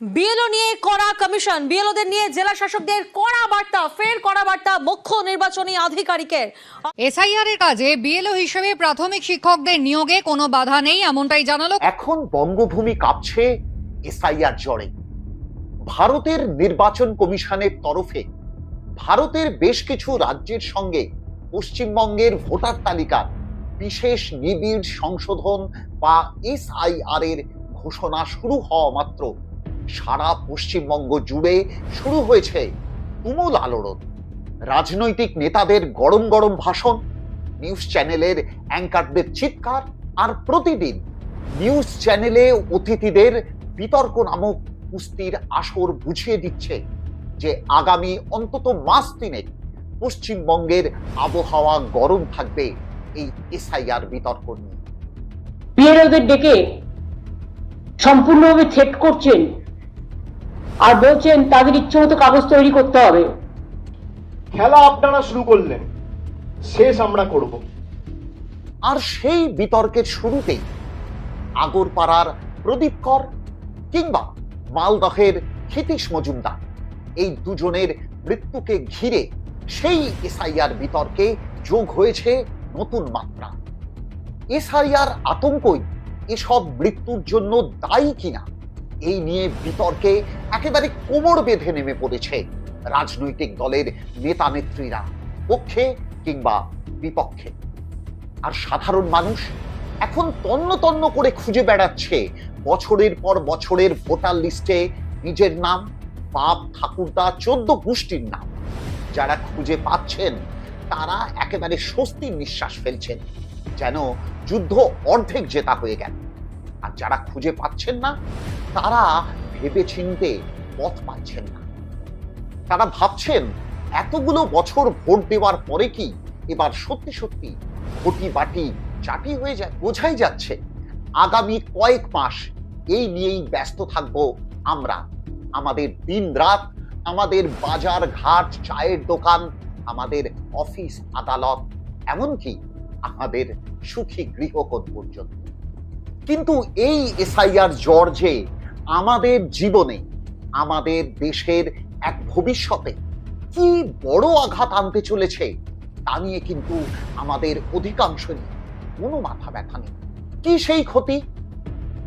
BLO নিয়ে কড়া commission. বিএলওদের নিয়ে জেলা শাসকদের কড়া বার্তা ফের কড়া বার্তা মুখ্য নির্বাচনী আধিকারিকের। এসআইআর এর কাজে বিএলও হিসেবে প্রাথমিক শিক্ষকদের নিয়োগে কোনো বাধা নেই এমনটাই জানালো এখন বঙ্গভূমি কাঁপছে এসআইআর জ্বরে। ভারতের নির্বাচন কমিশনের তরফে ভারতের বেশ কিছু রাজ্যের সঙ্গে পশ্চিমবঙ্গের ভোটার তালিকা বিশেষ নিবিড় সংশোধন বা এসআইআর এর ঘোষণা শুরু হওয়া মাত্র সারা পশ্চিমবঙ্গ জুড়ে শুরু হয়েছে তুমুল আলোড়ন। রাজনৈতিক নেতাদের গরম গরম ভাষণ, নিউজ চ্যানেলের অ্যাঙ্কারদের চিৎকার আর প্রতিদিন নিউজ চ্যানেলে অতিথিদের বিতর্ক নামক কুস্তির আসর বুঝিয়ে দিচ্ছে যে আগামী অন্তত মাস তিনেক পশ্চিমবঙ্গের আবহাওয়া গরম থাকবে এই এসআইআর বিতর্ক নিয়ে। ডেকে সম্পূর্ণভাবে থ্রেট করছেন আর বলছেন তাদের ইচ্ছে মতো কাগজ তৈরি করতে হবে। খেলা আপনারা শুরু করলেন শেষ আমরা করব। আর সেই বিতর্কের শুরুতেই আগরপাড়ার প্রদীপ কর কিংবা মালদহের ক্ষিতীশ মজুমদার এই দুজনের মৃত্যুকে ঘিরে সেই এসআইআর বিতর্কে যোগ হয়েছে নতুন মাত্রা। এসআইআর আতঙ্কই এসব মৃত্যুর জন্য দায়ী কিনা? এই নিয়ে বিতর্কে একেবারে কোমর বেঁধে নেমে পড়েছে রাজনৈতিক দলের নেতা নেত্রীরা পক্ষে কিংবা বিপক্ষে। আর সাধারণ মানুষ এখন তন্ন তন্ন করে খুঁজে বেড়াচ্ছে বছরের পর বছরের ভোটার লিস্টে নিজের নাম, বাপ, ঠাকুরদা, চোদ্দ গোষ্ঠীর নাম। যারা খুঁজে পাচ্ছেন, তারা একেবারে স্বস্তির নিঃশ্বাস ফেলছেন, যেন যুদ্ধ অর্ধেক জেতা হয়ে গেল। আর যারা খুঁজে পাচ্ছেন না তারা ভেবে চিনতে পথ পাচ্ছেন না। তারা ভাবছেন, এতগুলো বছর ভোট দেওয়ার পরে কি এবার সত্যি সত্যি ঘটি বাটি চাটি হয়ে যায়, বোঝাই যাচ্ছে। আগামী কয়েক মাস এই নিয়েই ব্যস্ত থাকব আমরা। আমাদের দিন রাত, আমাদের বাজার ঘাট, চায়ের দোকান, আমাদের অফিস আদালত, এমনকি আমাদের সুখী গৃহকোণ পর্যন্ত। কিন্তু এই এসআইআর জ্বর যে আমাদের জীবনে, আমাদের দেশের এক ভবিষ্যতে কি বড় আঘাত আনতে চলেছে, তা নিয়ে কিন্তু আমাদের অধিকাংশই কোনো মাথা ব্যথা নেই। কি সেই ক্ষতি?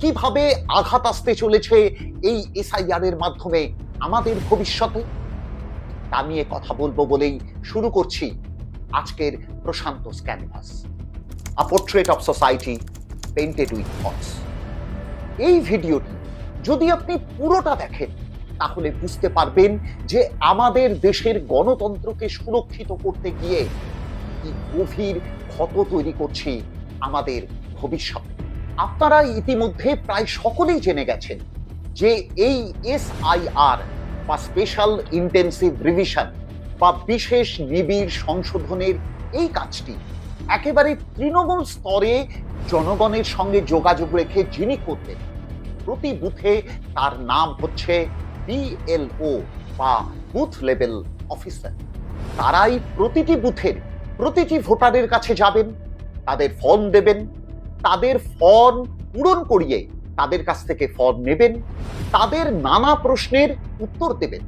কীভাবে আঘাত আসতে চলেছে এই এসআইআর এর মাধ্যমে আমাদের ভবিষ্যতে? তা নিয়ে কথা বলব বলেই শুরু করছি আজকের প্রশান্ত canvas a portrait of society painted with thoughts এই ভিডিওটি যদি আপনি পুরোটা দেখেন, তাহলে বুঝতে পারবেন যে আমাদের দেশের গণতন্ত্রকে সুরক্ষিত করতে গিয়ে গভীর ক্ষত তৈরি করছি আমাদের ভবিষ্যৎ। আপনারা ইতিমধ্যে প্রায় সকলেই জেনে গেছেন যে এই এসআইআর বা স্পেশাল ইন্টেন্সিভ রিভিশন বা বিশেষ নিবিড় সংশোধনের এই কাজটি একেবারে তৃণমূল স্তরে জনগণের সঙ্গে যোগাযোগ রেখে যিনি করতেন প্রতি বুথে তার নাম হচ্ছে বিএলও বা বুথ লেভেল অফিসার। তারাই প্রতিটি বুথের প্রতিটি ভোটারের কাছে যাবেন, তাদের ফর্ম দেবেন, তাদের ফর্ম পূরণ করিয়ে তাদের কাছ থেকে ফর্ম নেবেন, তাদের নানা প্রশ্নের উত্তর দেবেন।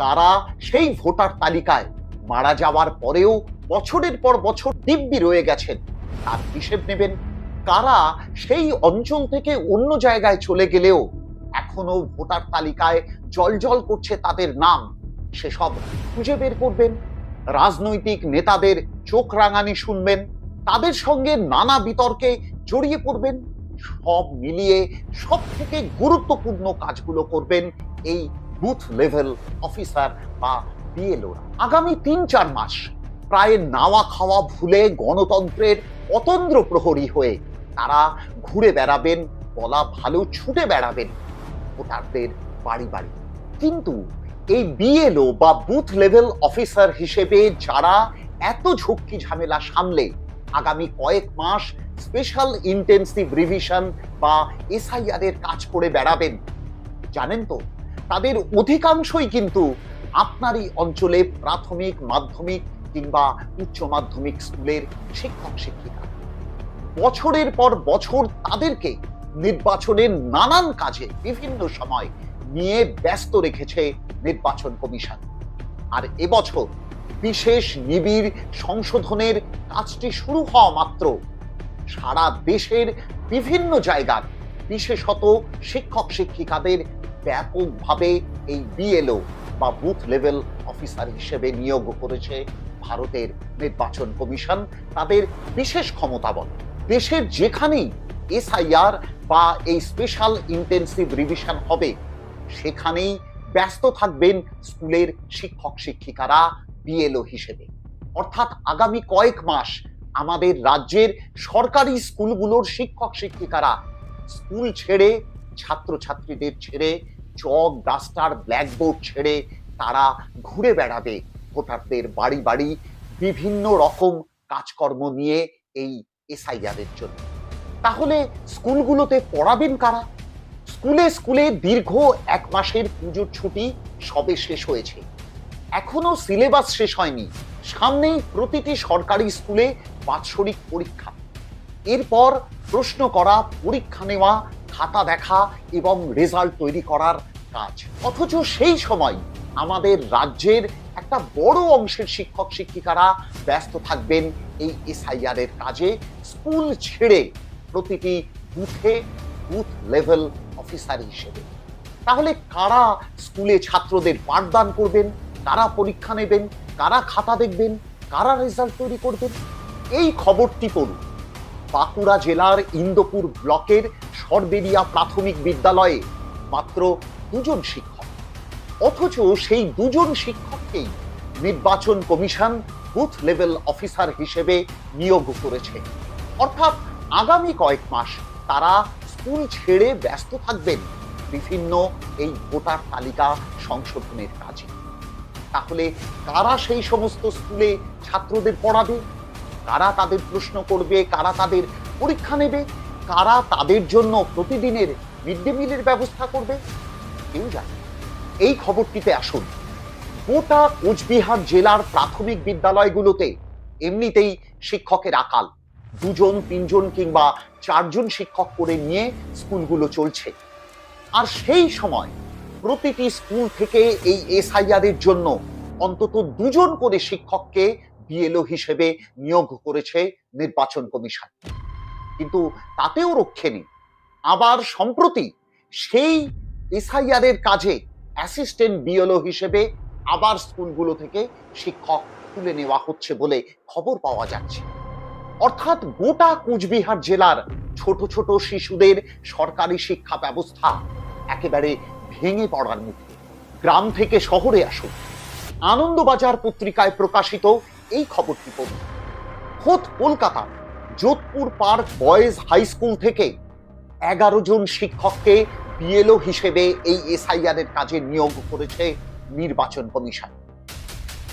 কারা সেই ভোটার তালিকায় মারা যাওয়ার পরেও বছরের পর বছর দিব্যি রয়ে গেছেন, তার হিসেব নেবেন কারা সেই অঞ্চল থেকে অন্য জায়গায় চলে গেলেও এখনও ভোটার তালিকায় জলজল করছে তাদের নাম। সেসব খুঁজে বের করবেন। রাজনৈতিক নেতাদের চোখ রাঙানি শুনবেন। তাদের সঙ্গে নানা বিতর্কে জড়িয়ে পড়বেন। সব মিলিয়ে সব থেকে গুরুত্বপূর্ণ কাজগুলো করবেন এই বুথ লেভেল অফিসার বা বিএলও আগামী তিন চার মাস প্রায় নাওয়া খাওয়া ভুলে গণতন্ত্রের অতন্দ্র প্রহরী হয়ে তারা ঘুরে বেড়াবেন, বলা ভালো ছুটে বেড়াবেন ভোটারদের বাড়ি বাড়ি। কিন্তু এই বিএলও বা বুথ লেভেল অফিসার হিসেবে যারা এত ঝক্কি ঝামেলা সামলে, আগামী কয়েক মাস স্পেশাল ইন্টেন্সিভ রিভিশন বা এসআইআর এর কাজ করে বেড়াবেন, জানেন তো? তাদের অধিকাংশই কিন্তু আপনারই অঞ্চলে প্রাথমিক, মাধ্যমিক কিংবা উচ্চ মাধ্যমিক স্কুলের শিক্ষক শিক্ষিকা বছরের পর বছর তাদেরকে নির্বাচনের নানান কাজে বিভিন্ন সময় নিয়ে ব্যস্ত রেখেছে নির্বাচন কমিশন। আর এবছর বিশেষ নিবিড় সংশোধনের কাজটি শুরু হওয়া মাত্র। সারা দেশের বিভিন্ন জায়গার বিশেষত শিক্ষক শিক্ষিকাদের ব্যাপকভাবে এই বিএলও বা বুথ লেভেল অফিসার হিসেবে নিয়োগ করেছে ভারতের নির্বাচন কমিশন। তাদের বিশেষ ক্ষমতা বল দেশের যেখানেই এসআইআর বা এই স্পেশাল ইন্টেন্সিভ রিভিশন হবে, সেখানেই ব্যস্ত থাকবেন স্কুলের শিক্ষক, শিক্ষিকারা বিএলও হিসেবে। অর্থাৎ আগামী কয়েক মাস আমাদের রাজ্যের সরকারি স্কুলগুলোর শিক্ষক, শিক্ষিকারা স্কুল ছেড়ে, ছাত্রছাত্রীদের ছেড়ে, চক, ডাস্টার, ব্ল্যাকবোর্ড ছেড়ে তারা ঘুরে বেড়াবে। ভোটারদের বাড়ি বাড়ি বিভিন্ন রকম কাজকর্ম নিয়ে এই এসআইআর এর জন্য। তাহলে স্কুলগুলোতে পড়াবেন কারা? স্কুলে স্কুলে দীর্ঘ এক মাসের পুজোর ছুটি সবে শেষ হয়েছে। এখনও সিলেবাস শেষ হয়নি। সামনেই প্রতিটি সরকারি স্কুলে বাৎসরিক পরীক্ষা। এরপর প্রশ্ন করা, পরীক্ষা নেওয়া, খাতা দেখা এবং রেজাল্ট তৈরি করার কাজ। অথচ সেই সময় আমাদের রাজ্যের একটা বড় অংশের শিক্ষক শিক্ষিকারা ব্যস্ত থাকবেন এই এসআইআর এর কাজে। স্কুল ছেড়ে প্রতিটি বুথে বুথ লেভেল অফিসার হিসেবে। তাহলে কারা স্কুলে ছাত্রদের পাঠদান করবেন, কারা পরীক্ষা নেবেন, কারা খাতা দেখবেন, কারা রেজাল্ট তৈরি করবেন? এই খবরটি পড়ুন। বাঁকুড়া জেলার ইন্দোপুর ব্লকের সরবেরিয়া প্রাথমিক বিদ্যালয়ে মাত্র দুজন শিক্ষক। অথচ সেই দুজন শিক্ষককেই নির্বাচন কমিশন বুথ লেভেল অফিসার হিসেবে নিয়োগ করেছে। অর্থাৎ আগামী কয়েক মাস তারা স্কুল ছেড়ে ব্যস্ত থাকবেন বিভিন্ন এই ভোটার তালিকা সংশোধনের কাজে। তাহলে কারা সেই সমস্ত স্কুলে ছাত্রদের পড়াবে? কারা তাদের প্রশ্ন করবে? কারা তাদের পরীক্ষা নেবে? কারা তাদের জন্য প্রতিদিনের মিড ডে মিলের ব্যবস্থা করবে? কেউ জানে এই খবরটিতে আসুন। গোটা কোচবিহার জেলার প্রাথমিক বিদ্যালয়গুলোতে এমনিতেই শিক্ষকের আকাল। দুজন, তিনজন কিংবা চারজন শিক্ষক করে নিয়ে স্কুলগুলো চলছে। আর সেই সময় প্রতিটি স্কুল থেকে এই এসআইআর এর জন্য অন্তত দুজন করে শিক্ষককে বিএলও হিসেবে নিয়োগ করেছে নির্বাচন কমিশন। কিন্তু তাতেও রক্ষে নেই। আবার সম্প্রতি সেই এসআইআর এর কাজে অ্যাসিস্ট্যান্ট বিএলও হিসেবে আবার স্কুলগুলো থেকে শিক্ষক তুলে নেওয়া হচ্ছে বলে খবর পাওয়া যাচ্ছে। অর্থাৎ গোটা কুচবিহার জেলার ছোট ছোট শিশুদের সরকারি শিক্ষা ব্যবস্থা একেবারে ভেঙে পড়ার মুখে। গ্রাম থেকে শহরে আসুন। আনন্দবাজার পত্রিকায় প্রকাশিত এই খবরটি পড়ুন। খোদ Kolkata Jodhpur park boys high school থেকে এগারো জন শিক্ষককে বিএলও হিসেবে এই এসআইআর এর কাজে নিয়োগ করেছে নির্বাচন কমিশন।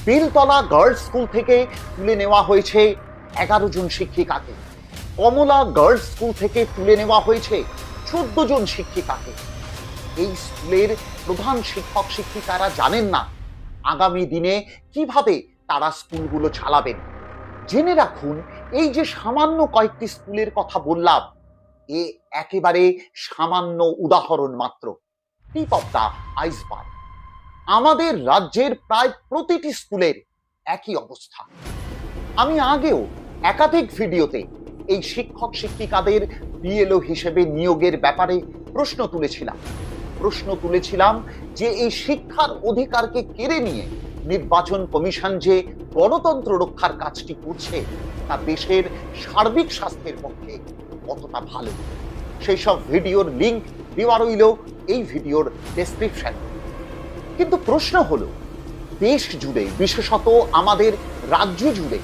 বেলতলা গার্লস স্কুল থেকে তুলে নেওয়া হয়েছে এগারো জন শিক্ষিকাকে। কমলা গার্লস স্কুল থেকে তুলে নেওয়া হয়েছে চোদ্দ জন শিক্ষিকাকে। এই স্কুলের প্রধান শিক্ষক শিক্ষিকারা জানেন না আগামী দিনে কীভাবে তারা স্কুলগুলো চালাবেন। জেনে রাখুন, এই যে সামান্য কয়েকটি স্কুলের কথা বললাম, এ একেবারে সামান্য উদাহরণ মাত্র। টিপ অফ দ্য আইসবার্গ আমাদের রাজ্যের প্রায় প্রতিটি স্কুলের একই অবস্থা। আমি আগেও একাধিক ভিডিওতে এই শিক্ষক শিক্ষিকাদের বিএলও হিসেবে নিয়োগের ব্যাপারে প্রশ্ন তুলেছিলাম। প্রশ্ন তুলেছিলাম যে এই শিক্ষার অধিকারকে কেড়ে নিয়ে নির্বাচন কমিশন যে গণতন্ত্র রক্ষার কাজটি করছে, তা দেশের সার্বিক স্বাস্থ্যের পক্ষে কতটা ভালো? সেই সব ভিডিওর লিংক দেওয়া রইল এই ভিডিওর ডেসক্রিপশন কিন্তু প্রশ্ন হলো, দেশ জুড়ে, বিশেষত আমাদের রাজ্য জুড়ে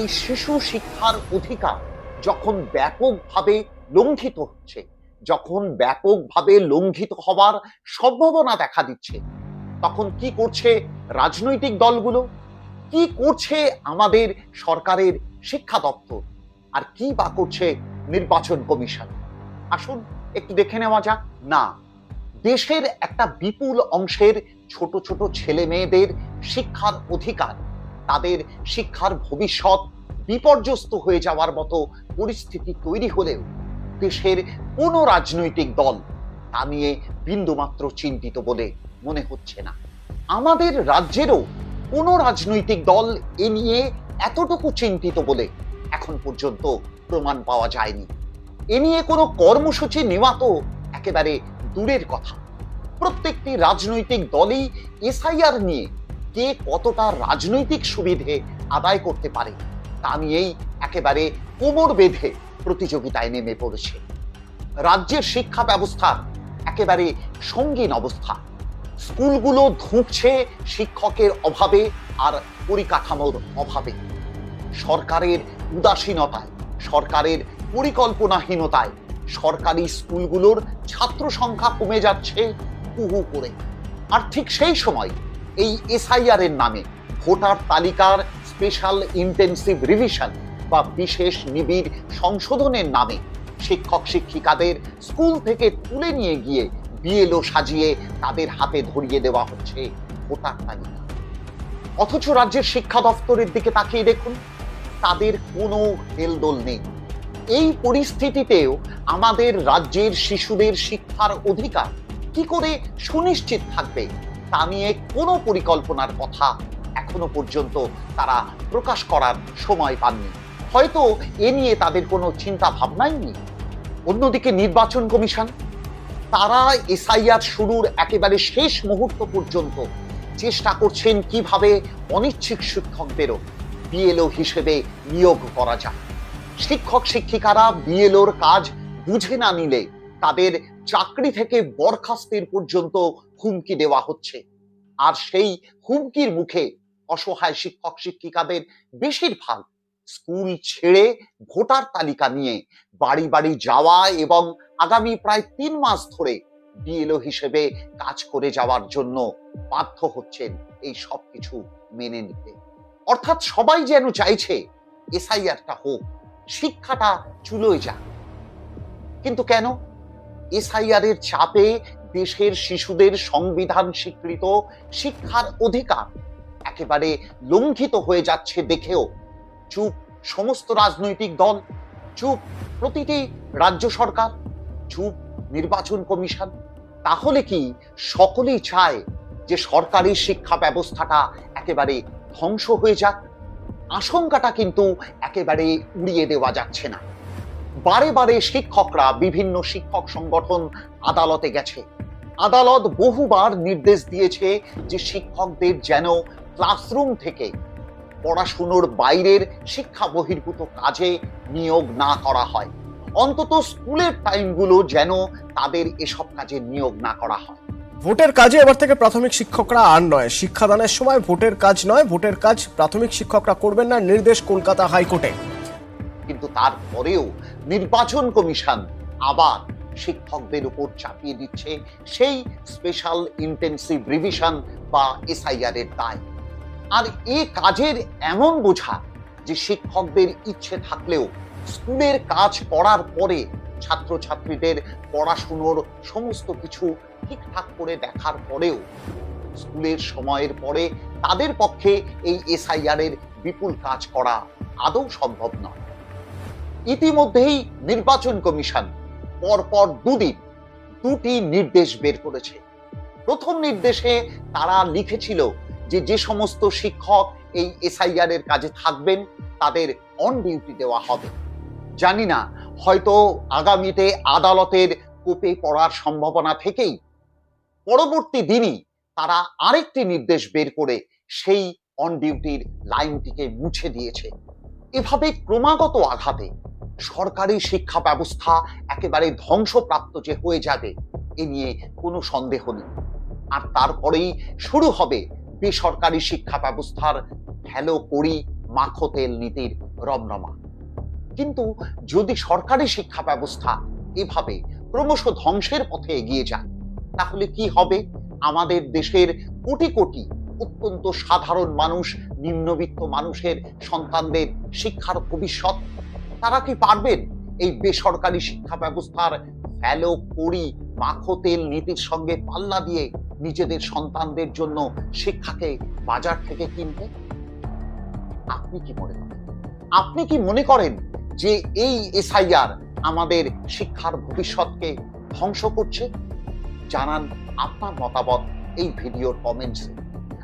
এই শিশু শিক্ষার অধিকার যখন ব্যাপকভাবে লঙ্ঘিত হচ্ছে, যখন ব্যাপকভাবে লঙ্ঘিত হবার সম্ভাবনা দেখা দিচ্ছে, তখন কি করছে রাজনৈতিক দলগুলো? কি করছে আমাদের সরকারের শিক্ষা দপ্তর? আর কি বা করছে নির্বাচন কমিশন? আসুন, একটু দেখে নেওয়া যাক। না, দেশের একটা বিপুল অংশের ছোট ছোট ছেলে মেয়েদের শিক্ষার অধিকার তাদের শিক্ষার ভবিষ্যৎ বিপর্যস্ত হয়ে যাওয়ার মতো পরিস্থিতি তৈরি হলেও দেশের কোনো রাজনৈতিক দল তা নিয়ে বিন্দুমাত্র চিন্তিত বলে মনে হচ্ছে না। আমাদের রাজ্যেরও কোনো রাজনৈতিক দল এ নিয়ে এতটুকু চিন্তিত বলে এখন পর্যন্ত প্রমাণ পাওয়া যায়নি। এ নিয়ে কোনো কর্মসূচি নেওয়া তো একেবারে দূরের কথা। প্রত্যেকটি রাজনৈতিক দলই এসআইআর নিয়ে কে কতটা রাজনৈতিক সুবিধে আদায় করতে পারে, তা নিয়েই একেবারে কোমর বেঁধে প্রতিযোগিতায় নেমে পড়েছে। রাজ্যের শিক্ষা ব্যবস্থার একেবারে সঙ্গীন অবস্থা। স্কুলগুলো ধুঁকছে শিক্ষকের অভাবে আর পরিকাঠামোর অভাবে। সরকারের উদাসীনতায়, সরকারের পরিকল্পনাহীনতায় সরকারি স্কুলগুলোর ছাত্র সংখ্যা কমে যাচ্ছে কুহু করে। আর ঠিক সেই সময় এই এসআইআর এর নামে ভোটার তালিকার স্পেশাল ইন্টেন্সিভ রিভিশন বা বিশেষ নিবিড় সংশোধনের নামে শিক্ষক শিক্ষিকাদের স্কুল থেকে তুলে নিয়ে গিয়ে বিএলও সাজিয়ে তাদের হাতে ধরিয়ে দেওয়া হচ্ছে ভোটার তালিকা। অথচ রাজ্যের শিক্ষা দপ্তরের দিকে তাকিয়ে দেখুন, তাদের কোনো হেলদোল নেই। এই পরিস্থিতিতেও আমাদের রাজ্যের শিশুদের শিক্ষার অধিকার কি করে সুনিশ্চিত থাকবে তা নিয়ে কোনো পরিকল্পনার কথা এখনও পর্যন্ত তারা প্রকাশ করার সময় পাননি। হয়তো এ নিয়ে তাদের কোনো চিন্তা ভাবনাই নেই। অন্যদিকে নির্বাচন কমিশন, তারা এসআইআর শুরুর একেবারে শেষ মুহূর্ত পর্যন্ত চেষ্টা করছেন কীভাবে অনিচ্ছিক শিক্ষকদেরও বিএলও হিসেবে নিয়োগ করা যায়। শিক্ষক শিক্ষিকারা বিএলওর কাজ বুঝে না নিলে তাদের চাকরি থেকে বরখাস্তের পর্যন্ত হুমকি দেওয়া হচ্ছে। আর সেই হুমকির মুখে অসহায় শিক্ষক শিক্ষিকাদের বেশিরভাগ স্কুল ছেড়ে ভোটার তালিকা নিয়ে বাড়ি বাড়ি যাওয়া এবং আগামী প্রায় তিন মাস ধরে বিএলও হিসেবে কাজ করে যাওয়ার জন্য বাধ্য হচ্ছেন এই সব কিছু মেনে নিতে। অর্থাৎ সবাই যেন চাইছে এসআইআরটা হোক, শিক্ষাটা চুলোয় যাক। কিন্তু কেন? এসআইআর এর চাপে দেশের শিশুদের সংবিধান স্বীকৃত শিক্ষার অধিকার একেবারে লঙ্ঘিত হয়ে যাচ্ছে দেখেও চুপ সমস্ত রাজনৈতিক দল, চুপ প্রতিটি রাজ্য সরকার, চুপ নির্বাচন কমিশন। তাহলে কি সকলেই চায় যে সরকারি শিক্ষা ব্যবস্থাটা একেবারে ধ্বংস হয়ে যাক? আশঙ্কাটা কিন্তু একেবারে উড়িয়ে দেওয়া যাচ্ছে না। বারে বারে শিক্ষকরা বিভিন্ন শিক্ষক সংগঠন আদালতে গেছে। আদালত বহুবার নির্দেশ দিয়েছে যে শিক্ষকদের যেন ক্লাসরুম থেকে পড়াশুনোর বাইরের শিক্ষা বহির্ভূত কাজে নিয়োগ না করা হয়। অন্তত স্কুলের টাইমগুলো যেন তাদের এসব কাজে নিয়োগ না করা হয়। ভোটের কাজে এবার থেকে প্রাথমিক শিক্ষকরা আর নয়। শিক্ষাদানের সময় ভোটের কাজ নয় ভোটের কাজ প্রাথমিক শিক্ষকরা করবেন না নির্দেশ কলকাতা হাইকোর্টে। কিন্তু তারপরেও নির্বাচন কমিশন আবার শিক্ষকদের উপর চাপিয়ে দিচ্ছে সেই স্পেশাল ইন্টেন্সিভ রিভিশন বা এসআইআর এর দায়। আর এ কাজের এমন বোঝা যে শিক্ষকদের ইচ্ছে থাকলেও স্কুলের কাজ করার পরে ছাত্রছাত্রীদের পড়াশুনোর সমস্ত কিছু ঠিকঠাক করে দেখার পরেও স্কুলের সময়ের পরে তাদের পক্ষে এই এসআইআর এর বিপুল কাজ করা আদৌ সম্ভব নয়। ইতিমধ্যেই নির্বাচন কমিশন পরপর দুদিন দুটি নির্দেশ বের করেছে। প্রথম নির্দেশে তারা লিখেছিল যে যে সমস্ত শিক্ষক এই এসআইআর এর কাজে থাকবেন, তাদের অন ডিউটি দেওয়া হবে। জানি না, হয়তো আগামীতে আদালতের কোপে পড়ার সম্ভাবনা থেকেই পরবর্তী দিনই তারা আরেকটি নির্দেশ বের করে সেই অন ডিউটির লাইনটিকে মুছে দিয়েছে। এভাবে ক্রমাগত আঘাতে সরকারি শিক্ষা ব্যবস্থা একেবারে ধ্বংসপ্রাপ্ত যে হয়ে যাবে, এ নিয়ে কোনো সন্দেহ নেই। আর তারপরেই শুরু হবে বেসরকারি শিক্ষা ব্যবস্থার ফেলো করি, মাখো তেল নীতির রমরমা। কিন্তু যদি সরকারি শিক্ষা ব্যবস্থা এভাবে ক্রমশ ধ্বংসের পথে এগিয়ে যায়, তাহলে কি হবে? আমাদের দেশের কোটি কোটি অত্যন্ত সাধারণ মানুষ, নিম্নবিত্ত মানুষের সন্তানদের শিক্ষার ভবিষ্যৎ তারা কি পারবেন? এই বেসরকারি শিক্ষা ব্যবস্থার ফ্যালো করি মাখো তেল, নীতির সঙ্গে পাল্লা দিয়ে নিজেদের সন্তানদের জন্য শিক্ষাকে বাজার থেকে কিনতে? আপনি কি মনে করেন? আপনি কি মনে করেন যে এই এসআইআর আমাদের শিক্ষার ভবিষ্যৎকে ধ্বংস করছে? জানান আপনার মতামত এই ভিডিওর কমেন্টসে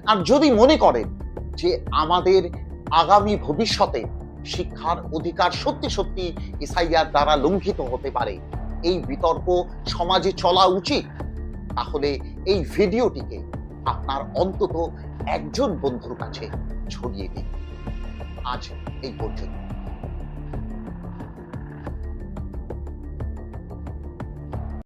আর যদি মনে করেন যে আমাদের আগামী ভবিষ্যতে শিক্ষার অধিকার সত্যি সত্যি ইসাইয়ার দ্বারা লঙ্ঘিত হতে পারে। এই বিতর্ক সমাজে চলা উচিত। তাহলে এই ভিডিওটিকে আপনার অন্তত একজন বন্ধুর কাছে ছড়িয়ে দিন। আজ এই পর্যন্ত।